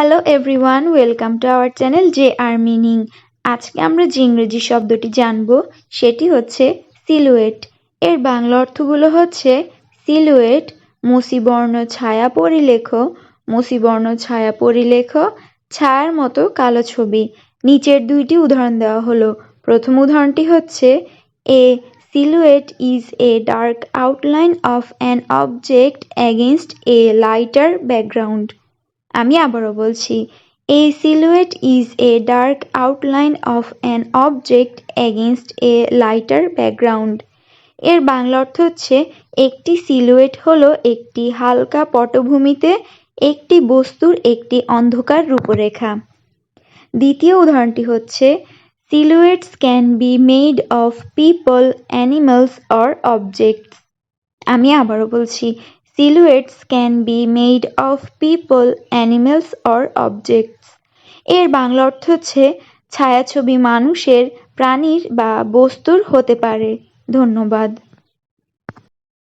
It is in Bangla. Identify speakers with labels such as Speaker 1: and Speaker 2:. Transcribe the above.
Speaker 1: Hello everyone welcome to our channel J R meaning আজকে আমরা যে ইংরেজি শব্দটি জানব, সেটি হচ্ছে সিলুয়েট এর বাংলা অর্থগুলো হচ্ছে সিলুয়েট মুসিবর্ণ ছায়া পরিলেখ, মুসিবর্ণ ছায়া পরিলেখ, ছায়ার মতো কালো ছবি। নিচের দুইটি উদাহরণ দেওয়া হলো। প্রথম উদাহরণটি হচ্ছে a silhouette is a dark outline of an object against a lighter background আমি আবারও বলছি a silhouette is a dark outline of an object against a lighter background এর বাংলা অর্থ হচ্ছে, একটি সিলুয়েট হলো একটি হালকা পটভূমিতে একটি বস্তুর একটি অন্ধকার রূপরেখা। দ্বিতীয় উদাহরণটি হচ্ছে silhouettes can be made of people animals or objects আমি আবারও বলছি Silhouettes can be made of people, animals or objects. এর বাংলা অর্থ হচ্ছে ছায়াছবি মানুষের প্রাণীর বা বস্তুর হতে পারে ধন্যবাদ